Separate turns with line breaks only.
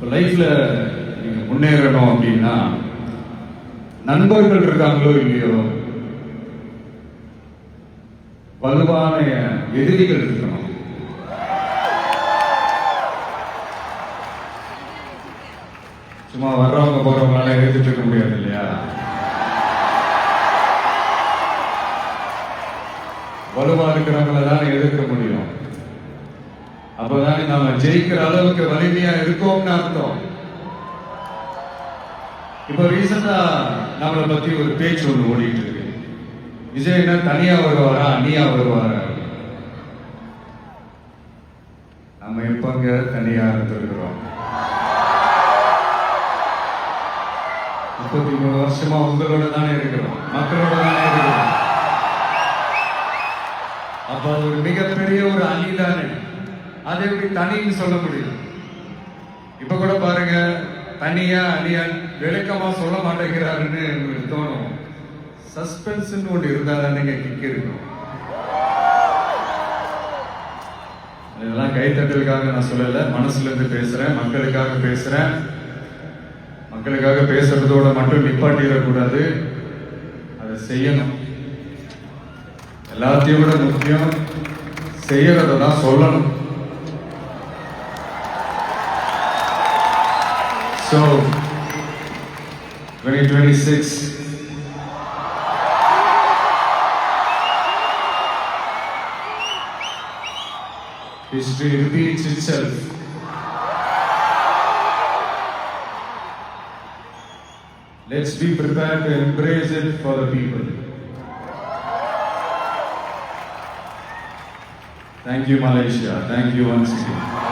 இப்போ லைஃப்பில் நீங்கள் முன்னேறணும் அப்படின்னா நண்பர்கள் இருக்காங்களோ இல்லையோ வலுவான எதிரிகள் இருக்கணும். சும்மா வர்றவங்க போறவங்களால எழுதிட்டு இருக்க முடியாது இல்லையா? வலுவா இருக்கிறவங்கள தான் எதிர்க்க முடியும். அப்பதான் நாம ஜெயிக்கிற அளவுக்கு வலிமையா இருக்கோம்னு அர்த்தம். இப்ப ரீசெண்டா நம்மளை பத்தி ஒரு பேச்சு ஒண்ணு ஓடிட்டு இருக்கு. விஜய் என்ன தனியா வருவாரா அணியா வருவாரா? நம்ம எப்பங்க தனியா இருந்திருக்கிறோம்? முப்பத்தி மூணு வருஷமா உங்களோட தானே இருக்கிறோம். மக்களோட தானே இருக்கிறோம். அப்ப ஒரு மிகப்பெரிய ஒரு அணி தானே. அதை எப்படி தனின்னு சொல்ல முடியும்? இப்ப கூட பாருங்க தனியா அணியா விளக்கமா சொல்ல மாட்டேங்கிறாருன்னு உங்களுக்கு தோணும். சஸ்பென்ஸ் ஒன்று இருந்தா நீங்க கிக் இருக்கும் இதெல்லாம் கைத்தட்டலுக்காக நான் சொல்லல மனசுல இருந்து பேசுறேன் மக்களுக்காக பேசுறேன். மக்களுக்காக பேசுறதோட மட்டும் நிப்பாட்டிடக்கூடாது. அதை செய்யணும். எல்லாத்தையும் விட முக்கியம் செய்யறதை தான் சொல்லணும். So 2026 history repeats itself. Let's be prepared to embrace it for the people. Thank you, Malaysia. Thank you once again.